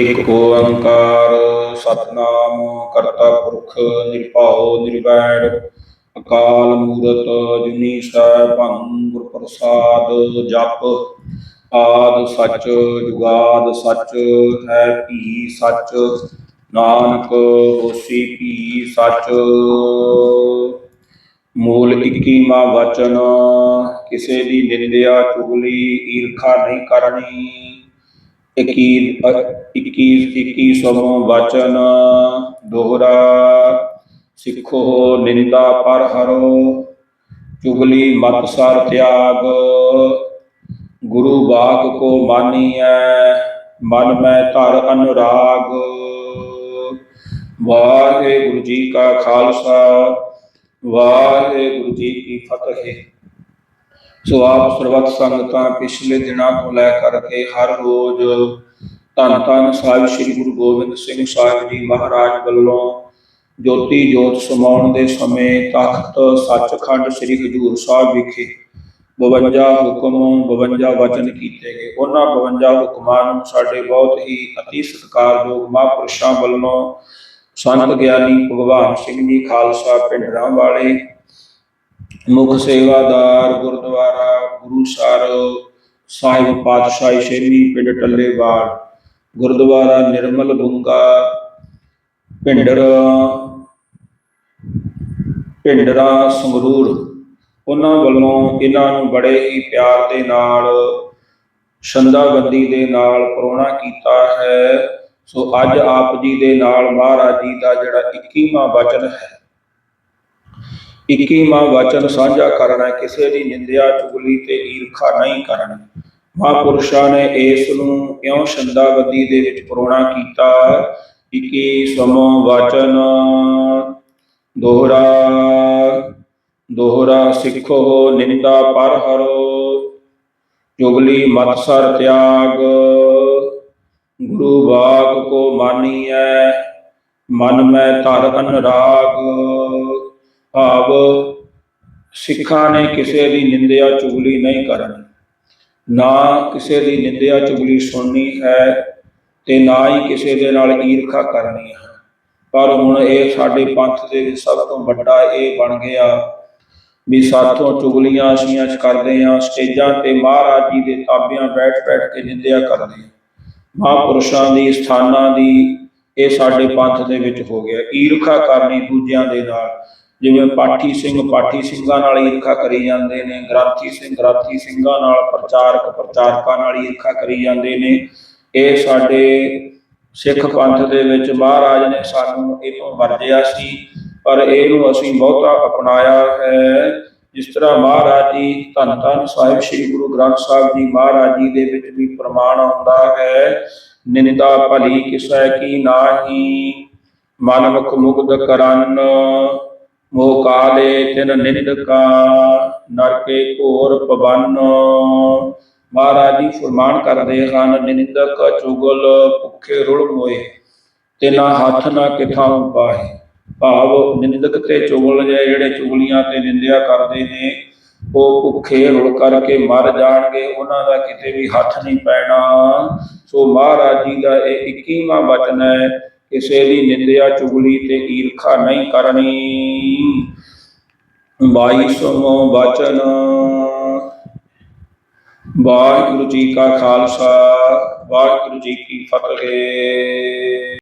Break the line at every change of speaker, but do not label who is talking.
ਇਕ ਓੰਕਾਰ ਸਤਨਾਮ, ਕਰਤਾ ਪੁਰਖ, ਨਿਰਭਉ, ਨਿਰਵੈਰ, ਅਕਾਲ ਮੂਰਤ, ਜੁਨੀ ਸੈਭੰ ਗੁਰ ਪ੍ਰਸਾਦ ਜਪ, ਆਦ ਸੱਚ, ਜੁਗਾਦ ਸੱਚ, ਹੈ ਭੀ ਸੱਚ, ਨਾਨਕ ਹੋਸੀ ਭੀ ਸੱਚ। ਮੂਲ 21ਵਾਂ ਵਚਨ, ਕਿਸੇ ਦੀ ਨਿੰਦਿਆ ਚੁਗਲੀ, ਈਰਖਾ ਨਹੀਂ ਕਰਨੀ। ਇੱਕੀ ਇੱਕੀ ਇੱਕੀ ਵਚਨ, ਦੋਹਰਾ, ਸਿੱਖੋ, ਨਿੰਦਾ ਪਰ ਹਰੋ, ਚੁਗਲੀ ਮਤ ਸਰ ਤਿਆਗ, ਗੁਰੂ ਬਾਗ ਕੋ ਮਾਨੀਐ, ਮਨ ਮੈਂ ਧਰ ਅਨੁਰਾਗ। ਵਾਹਿਗੁਰੂ ਜੀ ਕਾ ਖਾਲਸਾ, ਵਾਹਿਗੁਰੂ ਜੀ ਕੀ ਫਤਿਹ। ਸੋ ਆਪ ਸਰਬੱਤ ਸੰਗਤਾਂ ਪਿਛਲੇ ਦਿਨਾਂ ਤੋਂ ਲੈ ਕਰਕੇ ਹਰ ਰੋਜ਼ ਧੰਨ ਧੰਨ ਸਾਹਿਬ ਸ੍ਰੀ ਗੁਰੂ ਗੋਬਿੰਦ ਸਿੰਘ ਸਾਹਿਬ ਜੀ ਮਹਾਰਾਜ ਵੱਲੋਂ ਜੋਤੀ ਜੋਤ ਸਮਾਉਣ ਦੇ ਸਮੇਂ ਤਖਤ ਸੱਚਖੰਡ ਸ੍ਰੀ ਹਜੂਰ ਸਾਹਿਬ ਵਿਖੇ 52 ਹੁਕਮ 52 ਵਚਨ ਕੀਤੇ ਗਏ। ਉਹਨਾਂ 52 ਹੁਕਮਾਂ ਨੂੰ ਸਾਡੇ ਬਹੁਤ ਹੀ ਅਤੀ ਸਤਿਕਾਰਯੋਗ ਮਹਾਂਪੁਰਸ਼ਾਂ ਵੱਲੋਂ ਸੰਤ ਗਿਆਨੀ ਭਗਵਾਨ ਸਿੰਘ ਜੀ ਖਾਲਸਾ ਪਿੰਡ ਰਾਮਵਾਲੇ ਮੁੱਖ ਸੇਵਾਦਾਰ ਗੁਰਦੁਆਰਾ ਗੁਰੂਸਰ ਸਾਹਿਬ ਪਾਤਸ਼ਾਹੀ ਸ਼ੇਰੀ ਪਿੰਡ ਟੱਲੇਵਾਲ, ਗੁਰਦੁਆਰਾ ਨਿਰਮਲ ਬੁੰਗਾ ਪਿੰਡਰ ਪਿੰਡਰਾ ਸੰਗਰੂਰ। ਉਹਨਾਂ ਵੱਲੋਂ ਇਹਨਾਂ ਨੂੰ ਬੜੇ ਹੀ ਪਿਆਰ ਦੇ ਨਾਲ ਸ਼ੰਦਾਬੰਦੀ ਦੇ ਨਾਲ ਪ੍ਰੋਣਾ ਕੀਤਾ ਹੈ। ਸੋ ਅੱਜ ਆਪ ਜੀ ਦੇ ਨਾਲ ਮਹਾਰਾਜ ਜੀ ਦਾ ਜਿਹੜਾ 21ਵਾਂ ਵਚਨ ਹੈ 21ਵਾਂ ਵਚਨ ਸਾਂਝਾ ਕਰਨਾ ਹੈ, ਕਿਸੇ ਦੀ ਨਿੰਦਿਆ ਚੁਗਲੀ ਤੇ ਈਰਖਾ ਨਹੀਂ ਕਰਨੀ। ਮਹਾਂਪੁਰਸ਼ਾਂ ਨੇ ਇਸ ਨੂੰ ਇਉਂ ਸ਼ੰਦਾਬੰਦੀ ਦੇ ਵਿੱਚ ਪ੍ਰੋਣਾ ਕੀਤਾ 21ਵਾਂ ਵਚਨ। ਦੋਹਰਾ ਦੋਹਰਾ ਸਿੱਖੋ ਨਿੰਦਾ ਪਰ ਹਰੋ। ਚੁਗਲੀ ਮਤ ਸਰ ਤਿਆਗ। ਗੁਰੂ ਬਾਗ ਕੋ ਮਾਨੀਐ ਮਨ ਮੈਂ ਧਰ ਅਨਰਾਗ ਭਾਵ ਸਿੱਖਾਂ ਨੇ ਕਿਸੇ ਦੀ ਨਿੰਦਿਆ ਚੁਗਲੀ ਨਹੀਂ ਕਰਨੀ। ਨਾ ਕਿਸੇ ਦੀ ਨਿੰਦਿਆ ਚੁਗਲੀ ਸੁਣਨੀ ਹੈ ਤੇ ਨਾ ਹੀ ਕਿਸੇ ਦੇ ਨਾਲ ਈਰਖਾ ਕਰਨੀ ਹੈ। ਪਰ ਹੁਣ ਇਹ ਸਾਡੇ ਪੰਥ ਦੇ ਵਿੱਚ ਸਭ ਤੋਂ ਵੱਡਾ ਇਹ ਬਣ ਗਿਆ ਵੀ ਸਾਥੋਂ ਚੁਗਲੀਆਂ ਅਸੀਂ ਅੱਜ ਕਰਦੇ ਹਾਂ, ਸਟੇਜਾਂ ਤੇ ਮਹਾਰਾਜ ਜੀ ਦੇ ਤਾਬਿਆਂ ਬੈਠ ਬੈਠ ਕੇ ਨਿੰਦਿਆ ਕਰਦੇ ਹਾਂ। ਮਹਾਂਪੁਰਸ਼ਾਂ ਦੀ, ਸਥਾਨਾਂ ਦੀ ਇਹ ਸਾਡੇ ਪੰਥ ਦੇ ਵਿੱਚ ਹੋ ਗਿਆ। ਈਰਖਾ ਕਰਨੀ ਦੂਜਿਆਂ ਦੇ ਨਾਲ। ਜਿਵੇਂ ਪਾਠੀ ਸਿੰਘ ਪਾਠੀ ਸਿੰਘਾਂ ਨਾਲ ਈਰਖਾ ਕਰੀ ਜਾਂਦੇ ਨੇ, ਗ੍ਰੰਥੀ ਸਿੰਘ ਗ੍ਰੰਥੀ ਸਿੰਘਾਂ ਨਾਲ, ਪ੍ਰਚਾਰਕ ਪ੍ਰਚਾਰਕਾਂ ਨਾਲ ਈਰਖਾ ਕਰੀ ਜਾਂਦੇ ਨੇ। ਇਹ ਸਾਡੇ ਸਿੱਖ ਪੰਥ ਦੇ ਵਿੱਚ ਮਹਾਰਾਜ ਨੇ ਸਾਨੂੰ ਇਹ ਤੋਂ ਵਰਜਿਆ ਸੀ, ਪਰ ਇਹਨੂੰ ਅਸੀਂ ਬਹੁਤਾ ਅਪਣਾਇਆ ਹੈ। ਜਿਸ ਤਰ੍ਹਾਂ ਮਹਾਰਾਜ ਜੀ ਧੰਨ ਧੰਨ ਸਾਹਿਬ ਸ੍ਰੀ ਗੁਰੂ ਗ੍ਰੰਥ ਸਾਹਿਬ ਜੀ ਮਹਾਰਾਜ ਜੀ ਦੇ ਵਿੱਚ ਵੀ ਪ੍ਰਮਾਣ ਆਉਂਦਾ ਹੈ, ਨਿੰਦਾ ਭਲੀ ਕਿਸੈ ਕੀ ਨਾਹੀ ਮਨ ਮੁਖ ਮੁਗਧ ਕਰਨ। ਮੋਹ ਕਾਲੇ ਤਿਨ ਨਿੰਦਕਾ ਨਰਕੇ ਘੋਰ ਪਵਨ। ਮਹਾਰਾਜ ਜੀ ਫਰਮਾਨ ਕਰਦੇ ਹਨ, ਨਿੰਦਕ ਚੁਗਲ ਭੁੱਖੇ ਰੁਲ ਮੋਏ, ਤਿਨਾ ਹੱਥ ਨਾ ਕਿਥਾਂ ਪਾਏ ਭਾਵ ਨਿੰਦਕ ਤੇ ਚੁਗਲ ਜਿਹੇ ਜਿਹੜੇ ਚੁਗਲੀਆਂ ਤੇ ਨਿੰਦਿਆ ਕਰਦੇ ਨੇ, ਉਹ ਭੁੱਖੇ ਰੁਲ ਕਰਕੇ ਮਰ ਜਾਣਗੇ, ਉਹਨਾਂ ਦਾ ਕਿਤੇ ਵੀ ਹੱਥ ਨਹੀਂ ਪੈਣਾ। ਸੋ ਮਹਾਰਾਜ ਜੀ ਦਾ ਇਹ 21ਵਾਂ ਵਚਨ ਹੈ ਕਿਸੇ ਦੀ ਨਿੰਦਿਆ, ਚੁਗਲੀ ਤੇ ਈਰਖਾ ਨਹੀਂ ਕਰਨੀ। 22ਵਾਂ ਵਚਨ। ਵਾਹਿਗੁਰੂ ਜੀ ਕਾ ਖਾਲਸਾ, ਵਾਹਿਗੁਰੂ ਜੀ ਕੀ ਫਤਿਹ।